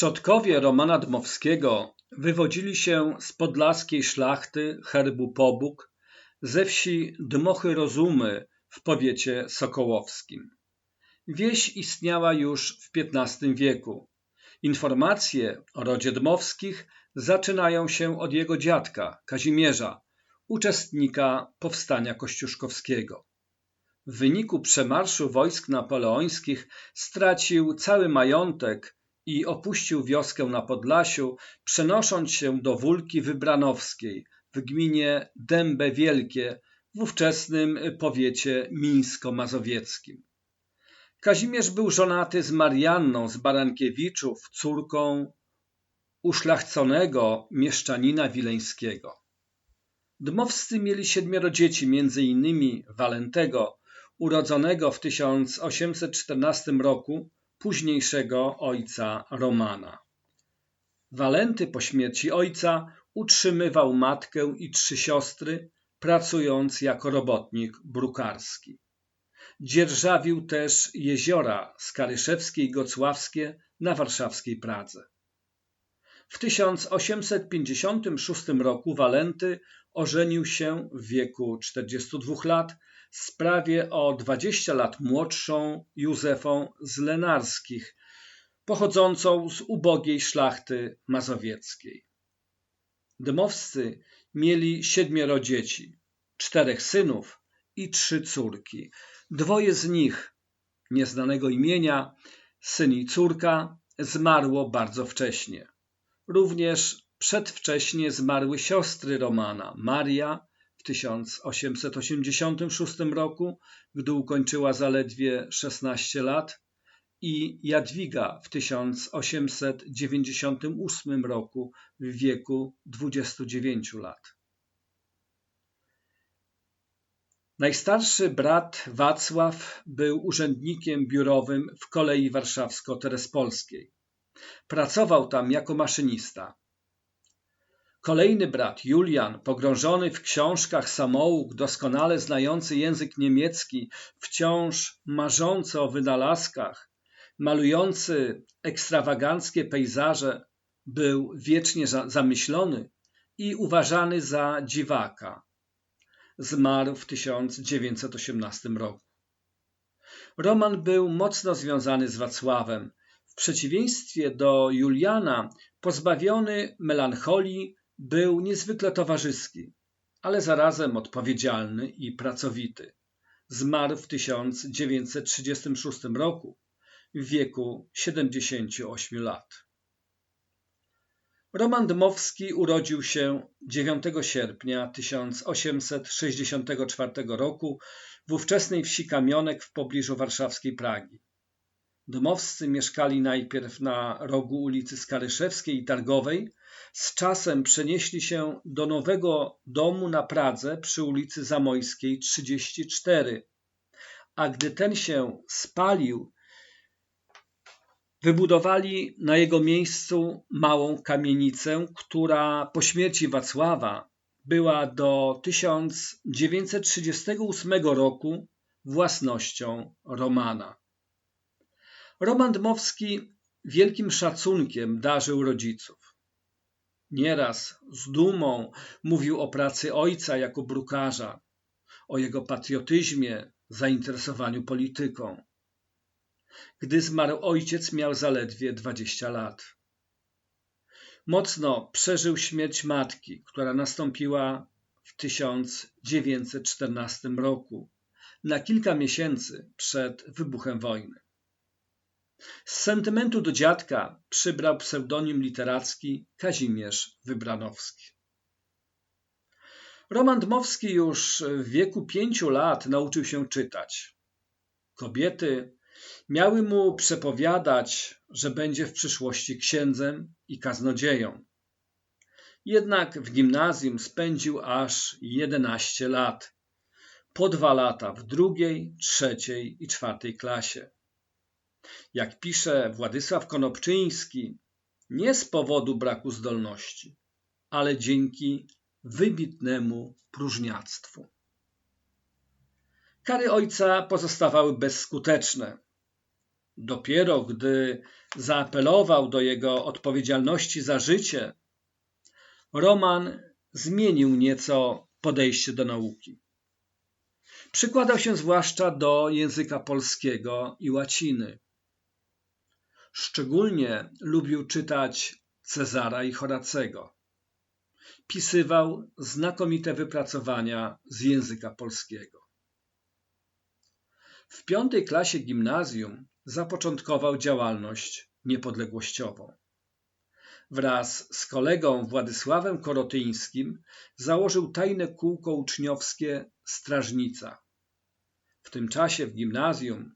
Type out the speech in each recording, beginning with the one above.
Przodkowie Romana Dmowskiego wywodzili się z podlaskiej szlachty herbu Pobóg ze wsi Dmochy Rozumy w powiecie sokołowskim. Wieś istniała już w XV wieku. Informacje o rodzie Dmowskich zaczynają się od jego dziadka Kazimierza, uczestnika powstania kościuszkowskiego. W wyniku przemarszu wojsk napoleońskich stracił cały majątek i opuścił wioskę na Podlasiu, przenosząc się do Wólki Wybranowskiej w gminie Dębe Wielkie w ówczesnym powiecie mińsko-mazowieckim. Kazimierz był żonaty z Marianną z Barankiewiczów, córką uszlachconego mieszczanina wileńskiego. Dmowscy mieli siedmioro dzieci, między innymi Walentego, urodzonego w 1814 roku, późniejszego ojca Romana. Walenty po śmierci ojca utrzymywał matkę i trzy siostry, pracując jako robotnik brukarski. Dzierżawił też jeziora Skaryszewskie i Gocławskie na warszawskiej Pradze. W 1856 roku Walenty ożenił się w wieku 42 lat z prawie o 20 lat młodszą Józefą z Lenarskich, pochodzącą z ubogiej szlachty mazowieckiej. Dmowscy mieli siedmioro dzieci, czterech synów i trzy córki. Dwoje z nich, nieznanego imienia, syn i córka, zmarło bardzo wcześnie. Również przedwcześnie zmarły siostry Romana, Maria w 1886 roku, gdy ukończyła zaledwie 16 lat, i Jadwiga w 1898 roku w wieku 29 lat. Najstarszy brat Wacław był urzędnikiem biurowym w kolei warszawsko-terespolskiej. Pracował tam jako maszynista. Kolejny brat, Julian, pogrążony w książkach samouk, doskonale znający język niemiecki, wciąż marzący o wynalazkach, malujący ekstrawaganckie pejzaże, był wiecznie zamyślony i uważany za dziwaka. Zmarł w 1918 roku. Roman był mocno związany z Wacławem. W przeciwieństwie do Juliana, pozbawiony melancholii, był niezwykle towarzyski, ale zarazem odpowiedzialny i pracowity. Zmarł w 1936 roku w wieku 78 lat. Roman Dmowski urodził się 9 sierpnia 1864 roku w ówczesnej wsi Kamionek w pobliżu warszawskiej Pragi. Dmowscy mieszkali najpierw na rogu ulicy Skaryszewskiej i Targowej, z czasem przenieśli się do nowego domu na Pradze przy ulicy Zamojskiej 34, a gdy ten się spalił, wybudowali na jego miejscu małą kamienicę, która po śmierci Wacława była do 1938 roku własnością Romana. Roman Dmowski wielkim szacunkiem darzył rodziców. Nieraz z dumą mówił o pracy ojca jako brukarza, o jego patriotyzmie, zainteresowaniu polityką. Gdy zmarł ojciec, miał zaledwie 20 lat. Mocno przeżył śmierć matki, która nastąpiła w 1914 roku, na kilka miesięcy przed wybuchem wojny. Z sentymentu do dziadka przybrał pseudonim literacki Kazimierz Wybranowski. Roman Dmowski już w wieku pięciu lat nauczył się czytać. Kobiety miały mu przepowiadać, że będzie w przyszłości księdzem i kaznodzieją. Jednak w gimnazjum spędził aż 11 lat, po dwa lata w drugiej, trzeciej i czwartej klasie. Jak pisze Władysław Konopczyński, nie z powodu braku zdolności, ale dzięki wybitnemu próżniactwu. Kary ojca pozostawały bezskuteczne. Dopiero gdy zaapelował do jego odpowiedzialności za życie, Roman zmienił nieco podejście do nauki. Przykładał się zwłaszcza do języka polskiego i łaciny. Szczególnie lubił czytać Cezara i Horacego. Pisywał znakomite wypracowania z języka polskiego. W piątej klasie gimnazjum zapoczątkował działalność niepodległościową. Wraz z kolegą Władysławem Korotyńskim założył tajne kółko uczniowskie Strażnica. W tym czasie w gimnazjum,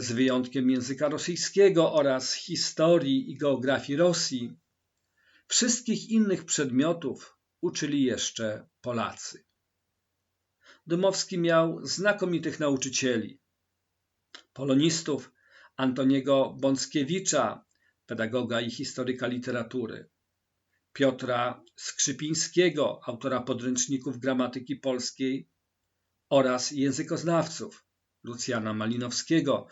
z wyjątkiem języka rosyjskiego oraz historii i geografii Rosji, wszystkich innych przedmiotów uczyli jeszcze Polacy. Dymowski miał znakomitych nauczycieli. Polonistów Antoniego Bąckiewicza, pedagoga i historyka literatury, Piotra Skrzypińskiego, autora podręczników gramatyki polskiej oraz językoznawców Lucjana Malinowskiego,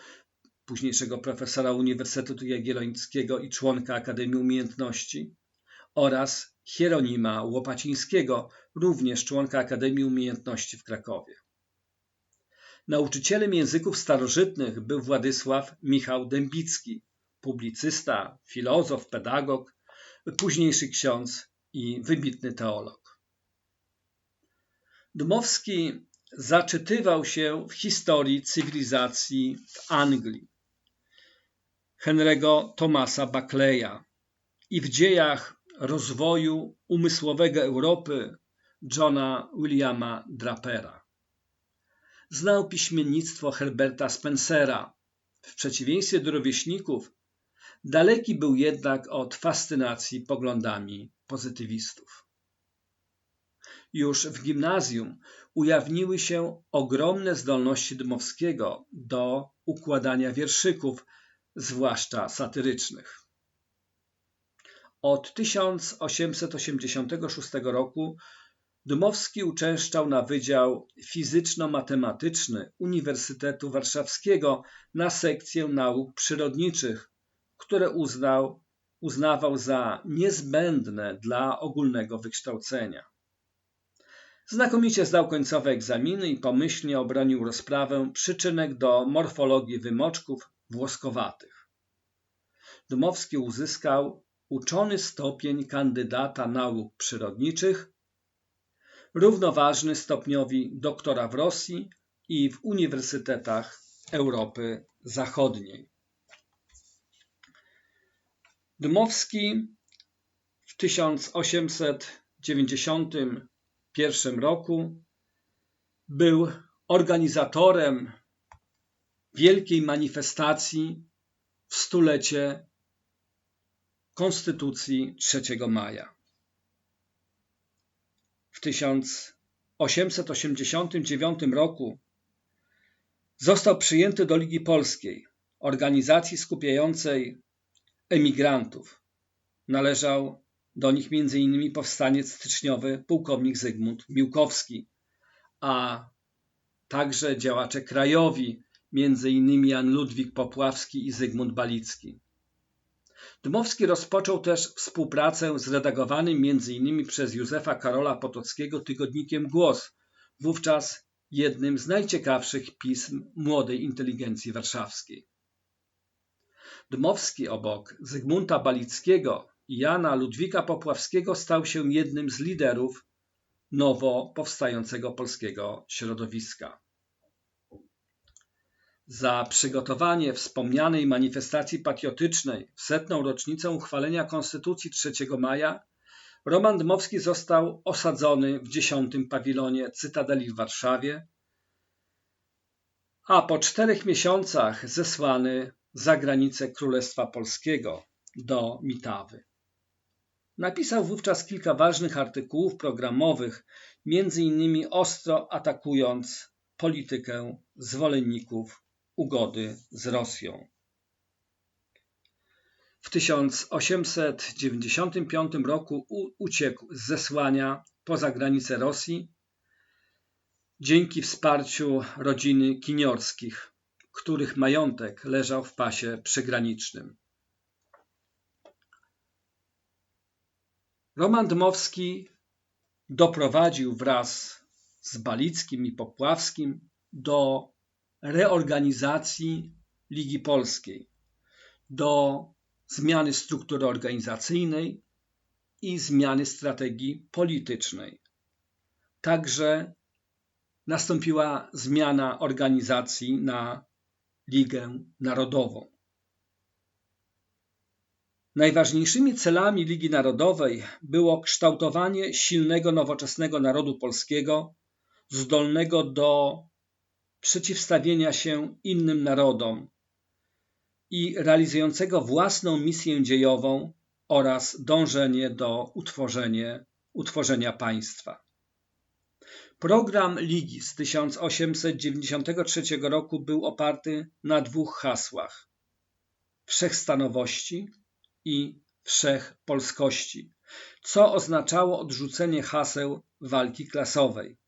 późniejszego profesora Uniwersytetu Jagiellońskiego i członka Akademii Umiejętności oraz Hieronima Łopacińskiego, również członka Akademii Umiejętności w Krakowie. Nauczycielem języków starożytnych był Władysław Michał Dębicki, publicysta, filozof, pedagog, późniejszy ksiądz i wybitny teolog. Dmowski zaczytywał się w historii cywilizacji w Anglii Henry'ego Thomasa Buckleya i w dziejach rozwoju umysłowego Europy Johna Williama Drapera. Znał piśmiennictwo Herberta Spencera. W przeciwieństwie do rówieśników, daleki był jednak od fascynacji poglądami pozytywistów. Już w gimnazjum ujawniły się ogromne zdolności Dmowskiego do układania wierszyków, zwłaszcza satyrycznych. Od 1886 roku Dmowski uczęszczał na Wydział Fizyczno-Matematyczny Uniwersytetu Warszawskiego na sekcję nauk przyrodniczych, które uznał, uznawał za niezbędne dla ogólnego wykształcenia. Znakomicie zdał końcowe egzaminy i pomyślnie obronił rozprawę przyczynek do morfologii wymoczków włoskowatych. Dmowski uzyskał uczony stopień kandydata nauk przyrodniczych, równoważny stopniowi doktora w Rosji i w uniwersytetach Europy Zachodniej. Dmowski w 1891 roku był organizatorem wielkiej manifestacji w stulecie Konstytucji 3 maja. W 1889 roku został przyjęty do Ligi Polskiej, organizacji skupiającej emigrantów. Należał do nich m.in. powstaniec styczniowy pułkownik Zygmunt Miłkowski, a także działacze krajowi, m.in. Jan Ludwik Popławski i Zygmunt Balicki. Dmowski rozpoczął też współpracę z redagowanym m.in. przez Józefa Karola Potockiego tygodnikiem Głos, wówczas jednym z najciekawszych pism młodej inteligencji warszawskiej. Dmowski obok Zygmunta Balickiego Jana Ludwika Popławskiego stał się jednym z liderów nowo powstającego polskiego środowiska. Za przygotowanie wspomnianej manifestacji patriotycznej w setną rocznicę uchwalenia Konstytucji 3 maja Roman Dmowski został osadzony w dziesiątym pawilonie Cytadeli w Warszawie, a po czterech miesiącach zesłany za granicę Królestwa Polskiego do Mitawy. Napisał wówczas kilka ważnych artykułów programowych, między innymi ostro atakując politykę zwolenników ugody z Rosją. W 1895 roku uciekł z zesłania poza granice Rosji dzięki wsparciu rodziny Kiniorskich, których majątek leżał w pasie przygranicznym. Roman Dmowski doprowadził wraz z Balickim i Popławskim do reorganizacji Ligi Polskiej, do zmiany struktury organizacyjnej i zmiany strategii politycznej. Także nastąpiła zmiana organizacji na Ligę Narodową. Najważniejszymi celami Ligi Narodowej było kształtowanie silnego, nowoczesnego narodu polskiego, zdolnego do przeciwstawienia się innym narodom i realizującego własną misję dziejową oraz dążenie do utworzenia, utworzenia państwa. Program Ligi z 1893 roku był oparty na dwóch hasłach: wszechstanowości i wszechpolskości, co oznaczało odrzucenie haseł walki klasowej,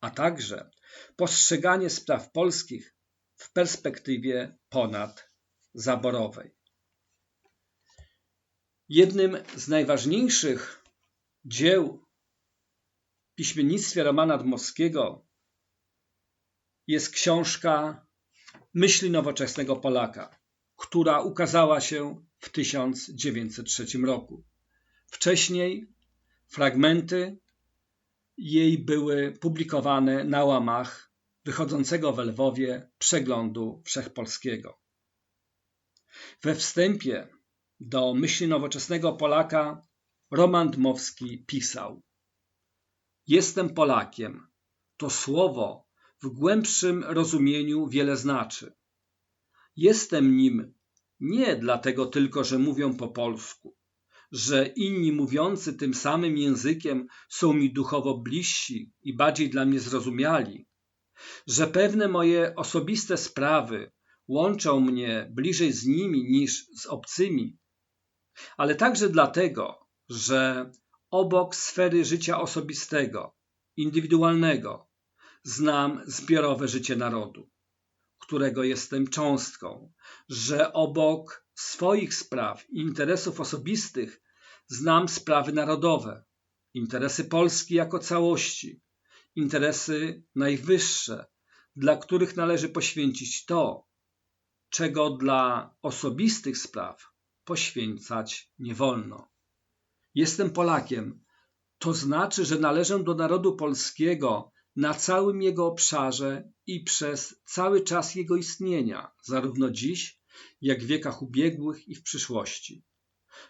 a także postrzeganie spraw polskich w perspektywie ponadzaborowej. Jednym z najważniejszych dzieł w piśmiennictwie Romana Dmowskiego jest książka Myśli nowoczesnego Polaka, która ukazała się w 1903 roku. Wcześniej fragmenty jej były publikowane na łamach wychodzącego w Lwowie przeglądu wszechpolskiego. We wstępie do myśli nowoczesnego Polaka Roman Dmowski pisał Jestem Polakiem. To słowo w głębszym rozumieniu wiele znaczy. Jestem nim nie dlatego tylko, że mówią po polsku, że inni mówiący tym samym językiem są mi duchowo bliżsi i bardziej dla mnie zrozumiali, że pewne moje osobiste sprawy łączą mnie bliżej z nimi niż z obcymi, ale także dlatego, że obok sfery życia osobistego, indywidualnego, znam zbiorowe życie narodu, którego jestem cząstką, że obok swoich spraw i interesów osobistych znam sprawy narodowe, interesy Polski jako całości, interesy najwyższe, dla których należy poświęcić to, czego dla osobistych spraw poświęcać nie wolno. Jestem Polakiem, to znaczy, że należę do narodu polskiego na całym jego obszarze i przez cały czas jego istnienia, zarówno dziś, jak w wiekach ubiegłych i w przyszłości.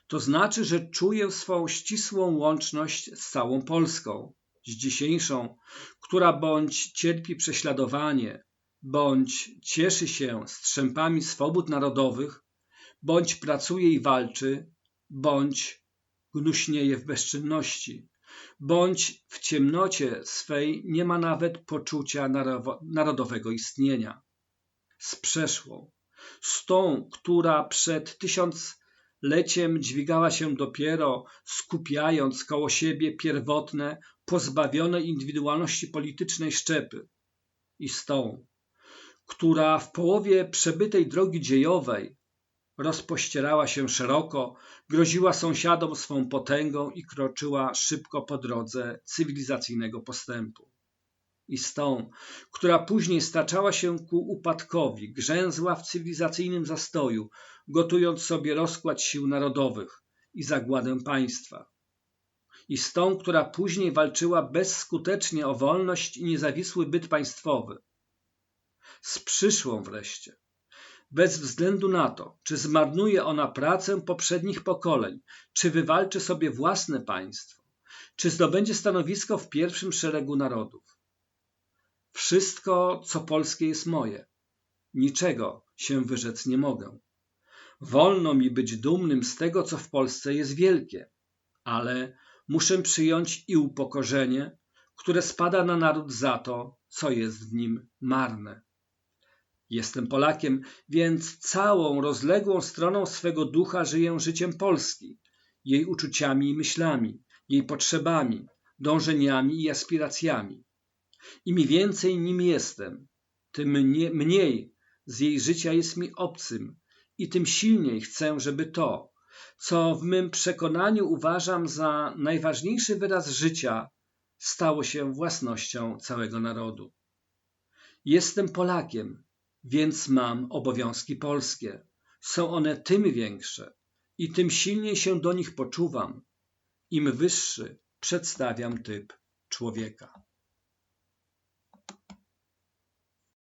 To znaczy, że czuję swą ścisłą łączność z całą Polską, z dzisiejszą, która bądź cierpi prześladowanie, bądź cieszy się strzępami swobód narodowych, bądź pracuje i walczy, bądź gnuśnieje w bezczynności, bądź w ciemnocie swej nie ma nawet poczucia narodowego istnienia. Z przeszłą, z tą, która przed tysiącleciem dźwigała się dopiero, skupiając koło siebie pierwotne, pozbawione indywidualności politycznej szczepy, i z tą, która w połowie przebytej drogi dziejowej rozpościerała się szeroko, groziła sąsiadom swą potęgą i kroczyła szybko po drodze cywilizacyjnego postępu. I z tą, która później staczała się ku upadkowi, grzęzła w cywilizacyjnym zastoju, gotując sobie rozkład sił narodowych i zagładę państwa. I z tą, która później walczyła bezskutecznie o wolność i niezawisły byt państwowy. Z przyszłą wreszcie, bez względu na to, czy zmarnuje ona pracę poprzednich pokoleń, czy wywalczy sobie własne państwo, czy zdobędzie stanowisko w pierwszym szeregu narodów. Wszystko, co polskie, jest moje. Niczego się wyrzec nie mogę. Wolno mi być dumnym z tego, co w Polsce jest wielkie, ale muszę przyjąć i upokorzenie, które spada na naród za to, co jest w nim marne. Jestem Polakiem, więc całą rozległą stroną swego ducha żyję życiem Polski, jej uczuciami i myślami, jej potrzebami, dążeniami i aspiracjami. Im więcej nim jestem, tym mniej z jej życia jest mi obcym i tym silniej chcę, żeby to, co w mym przekonaniu uważam za najważniejszy wyraz życia, stało się własnością całego narodu. Jestem Polakiem, więc mam obowiązki polskie. Są one tym większe i tym silniej się do nich poczuwam, im wyższy przedstawiam typ człowieka.